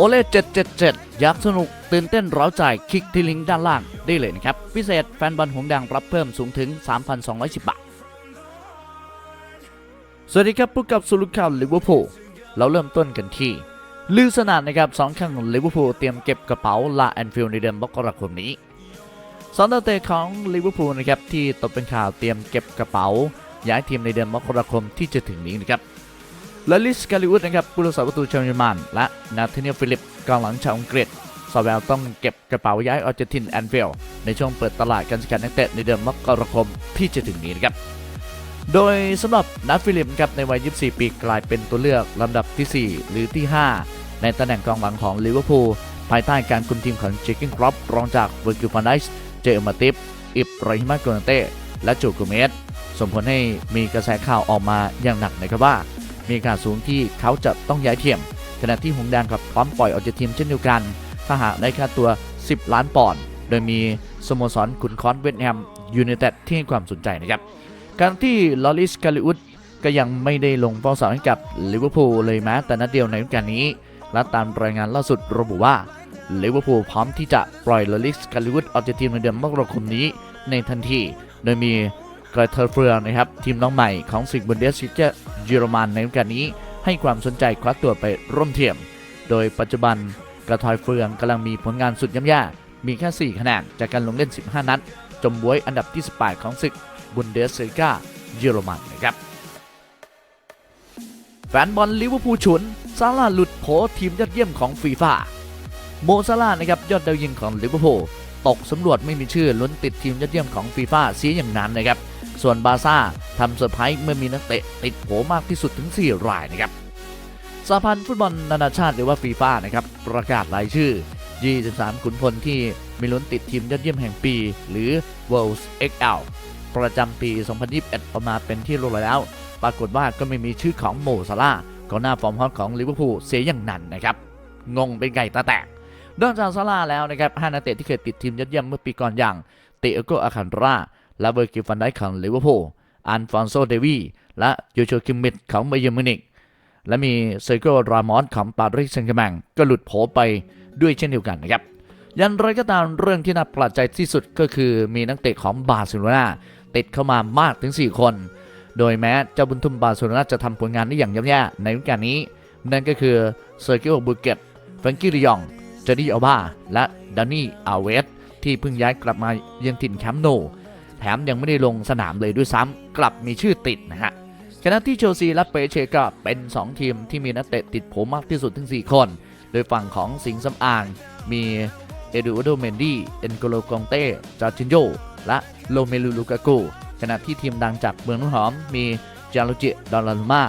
โอเล่777อยากสนุก ตื่นเต้นเร้าใจ คลิกที่ลิงก์ด้านล่างได้เลยนะครับ พิเศษแฟนบอลหงส์แดงรับเพิ่มสูงถึง 3,210 บาท สวัสดีครับพบกับสุลุข่าวลิเวอร์พูลเราเริ่มต้นกันที่ลือสนานนะครับสองข้างของลิเวอร์พูลเตรียมเก็บกระเป๋าลาแอนฟิลในเดือนมกราคมนี้สองนักเตะของลิเวอร์พูลนะครับที่ตกเป็นข่าวเตรียมเก็บกระเป๋าย้ายทีมในเดือนมกราคมที่จะถึงนี้นะครับ และลิสกาลิอุสนะครับผู้รักษาประตูชาวเยอรมันและนาธาเนียฟิลิปกองหลังชาวอังกฤษซาแวลต้องเก็บกระเป๋าย้ายออร์เจนตินแอนฟิลในช่วงเปิดตลาดการซื้อขายนักเตะในเดือนมกราคมที่จะถึงนี้นะครับโดยสำหรับนัทฟิลิปครับในวัย 24 ปีกลายเป็นตัวเลือกลำดับที่ 4 หรือที่ 5 ในตำแหน่งกองหลังของลิเวอร์พูลภายใต้การคุมทีมของเจคกินครอปรองจากเวอร์กิลฟานไดส์เจอมาติฟอิบรฮิมาโกนเต้และจูกูเมสส่งผลให้มีกระแสข่าวออกมาอย่างหนักนะครับว่า มีข่าวสูงที่เขาจะต้องย้ายทีมขณะที่หงแดงกับพร้อมปล่อยออกจากทีมเช่นเดียวกัน ถ้าหากได้ค่าตัว 10 ล้านปอนด์โดยมีสโมสรขุนคอนเวสต์แฮมยูไนเต็ดที่ให้ความสนใจนะครับ การที่ลอริสกาลิอุสก็ยังไม่ได้ลงเป้าสาวให้กับลิเวอร์พูลเลยแม้แต่นัดเดียวในฤดูกาลนี้ และตามรายงานล่าสุดระบุว่าลิเวอร์พูลพร้อมที่จะปล่อยลอริสกาลิอุสออกจากทีมในเดือนมกราคมนี้ในทันที โดยมี กรเทอร์เฟืองนะครับ ทีมน้องใหม่ของสิกบุนเดสซิเจเยอรมันในกาลนี้ ให้ความสนใจคว้าตัวไปร่วมเทียม โดยปัจจุบันกระทอยเฟืองกำลังมีผลงานสุดย่ำแย่มีแค่ 4 คะแนนจากการลงเล่น 15 นัด จมบวยอันดับที่ 18 ของศึกบุนเดสลิกาเยอรมันนะครับ แฟนบอลลิเวอร์พูลฉุน ซาร่าหลุดโผทีมยอดเยี่ยมของฟีฟ่าโมซาร่านะครับยอดดาวยิงของลิเวอร์พูลตกสำรวจไม่มีชื่อลุ้นติดทีมยอดเยี่ยมของฟีฟ่าเสียอย่างนั้นนะครับ ส่วนบาซ่าทำเซอร์ไพรส์เมื่อมีนักเตะติดโผมากที่สุดถึง 4 รายนะครับสหพันธ์ฟุตบอลนานาชาติหรือว่าฟีฟ่านะครับประกาศรายชื่อ 23 ขุนพลที่มีลุ้นติดทีมยอดเยี่ยมแห่งปี หรือ World XL ประจำปี 2021 ออกมาเป็นที่รู้แล้ว ปรากฏว่าก็ไม่มีชื่อของโมซาร่ากองหน้าฟอร์มฮอตของลิเวอร์พูลเสียอย่างนั้นนะครับ งงเป็นไก่ตาแตกนอกจากซาร่าแล้วนะครับห้านักเตะที่เคยติดทีมยอดเยี่ยมเมื่อปีก่อนอย่างเตโอโกอาคันรา ละเวอร์กิฟันไดของลิเวอร์พูลอันฟอนโซเดวีและโยโชคิมมิดของไบเยอร์มินิกและมีเซอร์โกรามอนของปารีสแซงต์แชร์แมงก็หลุดโผไปด้วยเช่นเดียวกันนะครับยันไรก็ตามเรื่องที่น่าประหลาดใจที่สุดก็คือมีนักเตะของบาร์เซโลนาติดเข้ามามากถึง 4 คน โดยแม้เจ้าบุญทุ่มบาร์เซโลนาจะทำผลงานได้อย่างย่ำแย่ในฤดูกาลนี้ นั่นก็คือเซอร์เกิโอบูเกตแฟรงกี้ริยองเจดี้อัลบาและดานี่อาเวสที่เพิ่งย้ายกลับมาเยือนถิ่นแคมป์โน แถมยังไม่ได้ลงสนามเลยด้วยซ้ำกลับมีชื่อติดนะฮะขณะที่เชลซีและเปเชก็เป็น 2 ทีมที่มีนักเตะติดโผมมากที่สุดถึง 4 คน โดยฝั่งของสิงห์สำอางมีเอดูโดเมนดี้เอ็นโกโลกองเต้จาร์จินโยและโลเมลูลูกากูขณะที่ทีมดังจากเมืองน้ำหอมมีจารุจิดอลลารุมา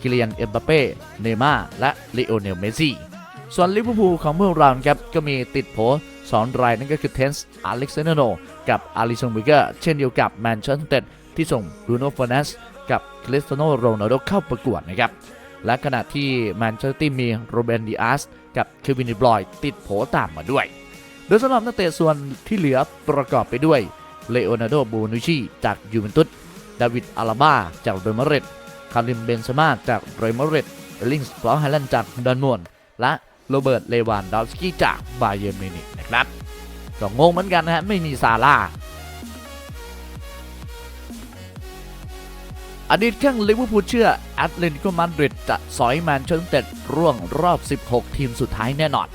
คิเลียนเอ็มบัเป้เนม่าและลีโอเนลเมซี่ส่วนลิเวอร์พูลของเมื่อราวครับก็มีติดโผสองรายนั่นก็คือเทนส์อเล็กซานโน กับอาริซงบิเกอร์เช่นเดียวกับแมนเชสเตอร์ที่ส่งบรูโน่ฟอร์นัสกับคริสเตียโนโรนัลโดเข้าประกวดนะครับและขณะที่แมนเชสเตอร์มีโรเบนดิอาสกับเควินดิบรอยติดโผตามมาด้วย โดยสำหรับนักเตะส่วนที่เหลือประกอบไปด้วยเลโอนาร์โดบูนุชิจากยูเวนตุสดาวิดอาลาบาจากเรอัลมาริดคาริมเบนเซม่าจากเรอัลมาริดลิงส์ฟลอไฮแลนด์จากดอนมวนและโรเบิร์ตเลวานดอฟสกี้จากบาเยิร์มิวนิกนะครับ ก็งงเหมือนกันนะฮะไม่มีซาร่าอดีตแข้งลิเวอร์พูลเชื่อแอตเลติโกมาดริดจะสอยแมนเชสเตอร์ร่วงรอบ 16 ทีมสุดท้ายแน่นอน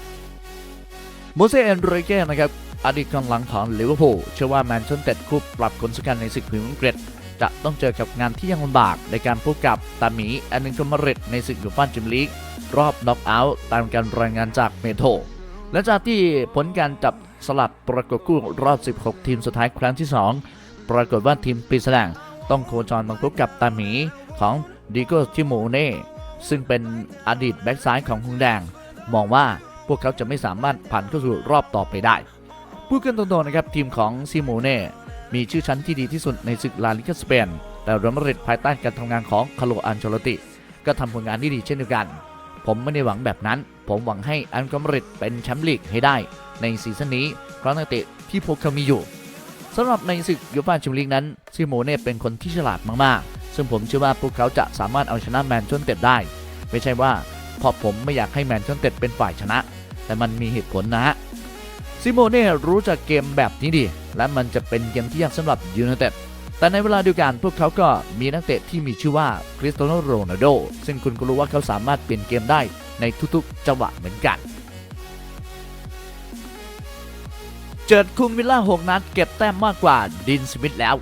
โมเซเอนริเก้นะครับอดีตกองหลังของลิเวอร์พูลเชื่อว่าแมนเชสเตอร์คู่ปรับคนสำคัญในศึกพรีเมียร์อังกฤษจะต้องเจอกับงานที่ยังลำบากในการพบกับตาหมีแอนนิโกมาริดในศึกยูฟ่าแชมเปี้ยนลีกรอบน็อกเอาท์ตามการรายงานจากเมโทร หลังจากที่ผลการจับสลับประกบคู่รอบ 16 ทีมสุดท้ายครั้งที่ 2 ปรากฏว่าทีมปีศาจต้องโคจรมาพบกับตาหมีของดิโกทิโมเน่ซึ่งเป็นอดีตแบ็กซ้ายของฮุงแดง มองว่าพวกเขาจะไม่สามารถผ่านเข้าสู่รอบต่อไปได้ พูดกันตรงๆนะครับทีมของซิโมเน่มีชื่อชั้นที่ดีที่สุดในศึกลาลิกาสเปน แต่รัมาดริดภายใต้การทำงานของคาร์โลอันเชลติ ก็ทำผลงานที่ดีเช่นเดียวกัน ผมไม่ได้หวังแบบนั้น ผมหวังให้อันกอมริดเป็นแชมป์ลีกให้ได้ ในซีซั่นนี้เพราะนักเตะที่พวกเขามีอยู่สำหรับในศึกยูฟ่าแชมเปี้ยนลีกนั้นซิโมเน่เป็นคนที่ฉลาดมากๆ ซึ่งผมเชื่อว่าพวกเขาจะสามารถเอาชนะแมนเชสเตอร์ได้ ไม่ใช่ว่าเพราะผมไม่อยากให้แมนเชสเตอร์เป็นฝ่ายชนะ แต่มันมีเหตุผลนะฮะซิโมเน่รู้จักเกมแบบนี้ดี และมันจะเป็นเกมที่ยากสำหรับยูไนเต็ด แต่ในเวลาเดียวกันพวกเขาก็มีนักเตะที่มีชื่อว่าคริสเตียโนโรนัลโดซึ่งคุณก็รู้ว่าเขาสามารถเปลี่ยนเกมได้ในทุกๆจังหวะเหมือนกันเจิดคุมวิลล่า 6 นัด เก็บแต้มมากกว่าดินสมิธแล้ว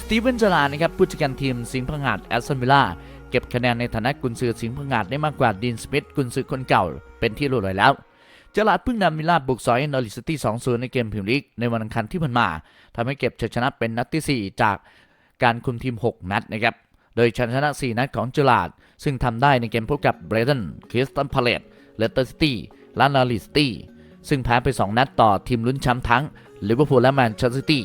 สตีเวนจลานะครับผู้จัดการทีมสิงห์พังงาดแอสตันวิลล่าเก็บคะแนนในฐานะกุนซือสิงห์พังงาดได้มากกว่าดินสมิธกุนซือคนเก่าเป็นที่รู้เลยแล้ว เจลาดเพิ่งนำมิลล่าบุกสอยนอริสตี้2-0 ในเกมพรีเมียร์ลีกในวันอังคารที่ผ่านมาทำให้เก็บชัยชนะเป็นนัดที่ 4 จากการคุมทีม 6 นัดนะครับ โดยชัยชนะ 4 นัดของเจลาด ซึ่งทำได้ในเกมพบกับเบรตันคริสตันพาเลตเลสเตอร์ซิตี้และนอริสตี้ซึ่งแพ้ไป 2 นัดต่อทีมลุ้นแชมป์ทั้งลิเวอร์พูลและแมนเชสเตอร์ซิตี้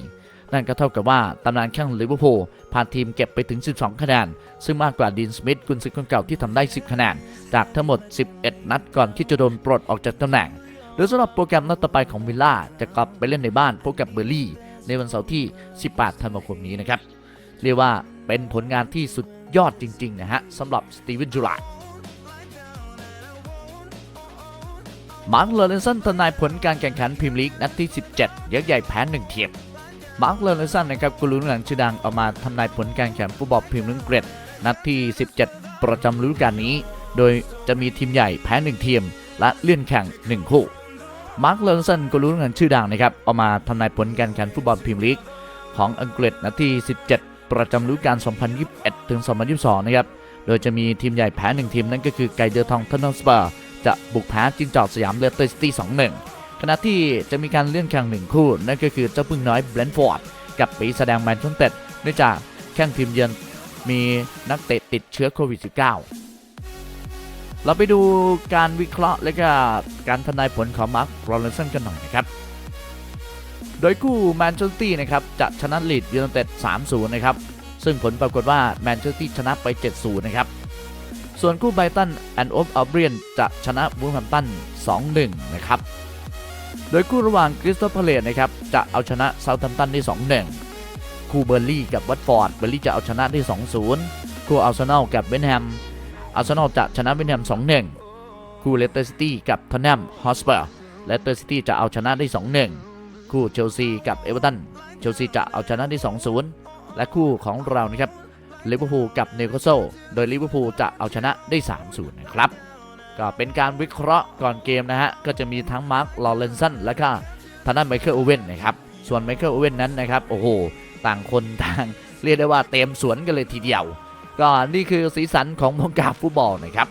นั่นก็เท่ากับว่าตำนานแข้งลิเวอร์พูลพาทีมเก็บไปถึง 12 คะแนน ซึ่งมากกว่าดีนสมิธกุนซือคนเก่าที่ทำได้ 10 คะแนน จากทั้งหมด 11 นัดก่อนที่จะโดนปลดออกจากตำแหน่งโดยสำหรับโปรแกรมนัดต่อไปของวิลล่าจะกลับไปเล่นในบ้านพบกับเบอร์ลี่ ในวันเสาร์ที่ 18 ธันวาคมนี้นะครับ เรียกว่าเป็นผลงานที่สุดยอดจริง ๆ นะฮะสำหรับสตีเวนจูลาร์ดมาร์คเลอเรนสันทนายผลการแข่งขันพรีเมียร์ลีกนัดที่ 17 ยักษ์ใหญ่แพ้หนึ่งทียม มาร์คเลอเรนสันนะครับกุลูนหลังชื่อดังออกมาทำนายผลการแข่งฟุตบอลพรีเมียร์ลีกเกรดนัดที่ 17 ประจำฤดูกาลนี้ โดยจะมีทีมใหญ่แพ้หนึ่งทีม และเลื่อนแข่งหนึ่งคู่ มาร์คเลนสันก็รู้งานชื่อดังนะครับเอามาทำนายผลการแข่งฟุตบอลพรีเมียร์ลีกของอังกฤษนัดที่ 17 ประจำฤดูกาล 2021 ถึง 2022 นะครับ โดยจะมีทีมใหญ่แพ้หนึ่งทีมนั่นก็คือไกเดอร์ทองทันนสเปอร์จะบุกแพ้จิงจอกสยามเลสเตอร์ซิตี้ 2-1 ขณะที่จะมีการเลื่อนแข่งหนึ่งคู่นั่นก็คือเจ้าพึ่งน้อยเบรนฟอร์ดกับปีแสดงแมนเชสเตอร์เนื่องจากแข่งทีมเยือนมีนักเตะติดเชื้อโควิด -19 เราไปดูการวิเคราะห์และก็การทนายผลของมาร์คโรเลนสันกันหน่อยนะครับโดยคู่แมนเชสเตอร์นะครับจะชนะลีดยูไนเต็ด 3-0 นะครับ ซึ่งผลปรากฏว่าแมนเชสเตอร์ชนะไป 7-0 นะครับ ส่วนคู่ไบรตันแอนด์ออฟอัลเบียนจะชนะบูมแฮมตัน 2-1 นะครับ โดยคู่ระหว่างคริสตัลพาเลตนะครับจะเอาชนะเซาท์แฮมป์ตันได้2-1 คู่เบอร์ลี่กับวัตฟอร์ด เบอร์ลี่จะเอาชนะได้ 2-0 คู่อาร์เซนอลกับเบนแฮม อาร์เซนอลจะชนะเบนแฮม 2-1 คู่เลสเตอร์ซิตี้กับทอนแนมฮอสเปอร์ เลสเตอร์ซิตี้จะเอาชนะได้ 2-1 คู่เชลซีกับเอเวอร์ตัน เชลซีจะเอาชนะได้ 2-0 และคู่ของเรานะครับลิเวอร์พูลกับเนิคาสเซิลโดยลิเวอร์พูลจะเอาชนะได้ 3-0 นะครับ ก็เป็นการวิเคราะห์ก่อนเกมนะฮะ ก็จะมีทั้งมาร์คลอเรนสันและก็ทางด้านไมเคิลโอเว่นนะครับ ส่วนไมเคิลโอเว่นนั้นนะครับ โอ้โห ต่างคนต่าง เรียกได้ว่าเต็มสวนกันเลยทีเดียว ก็นี่คือสีสันของวงการฟุตบอลนะครับ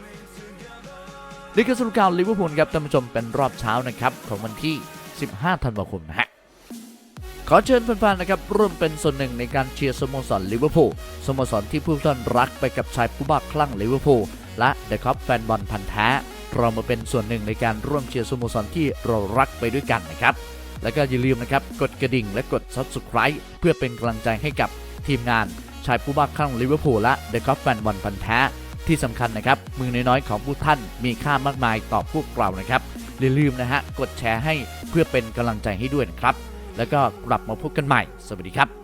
นี่คือสรุปข่าวลิเวอร์พูลครับท่านผู้ชมเป็นรอบเช้านะครับของวันที่ 15 ธันวาคมนะฮะขอเชิญแฟนๆ นะครับร่วมเป็นส่วนหนึ่งในการเชียร์สโมสรลิเวอร์พูลสโมสรที่ผู้ท่านรักไปกับชายผู้บ้าคลั่งลิเวอร์พูล และเดอะคอปแฟนบอลพันธ์แท้ เรามาเป็นส่วนหนึ่งในการร่วมเชียร์สโมสรที่เรารักไปด้วยกันนะครับ แล้วก็อย่าลืมนะครับ กดกระดิ่งและกด subscribe เพื่อเป็นกำลังใจให้กับทีมงานชายผู้บ้าคลั่งลิเวอร์พูลและเดอะคอปแฟนบอลพันธ์แท้ที่สำคัญนะครับ มือน้อยๆของผู้ท่านมีค่ามากมายต่อพวกเรานะครับอย่าลืมนะฮะ กดแชร์ให้เพื่อเป็นกำลังใจให้ด้วยนะครับ แล้วก็กลับมาพบกันใหม่ สวัสดีครับ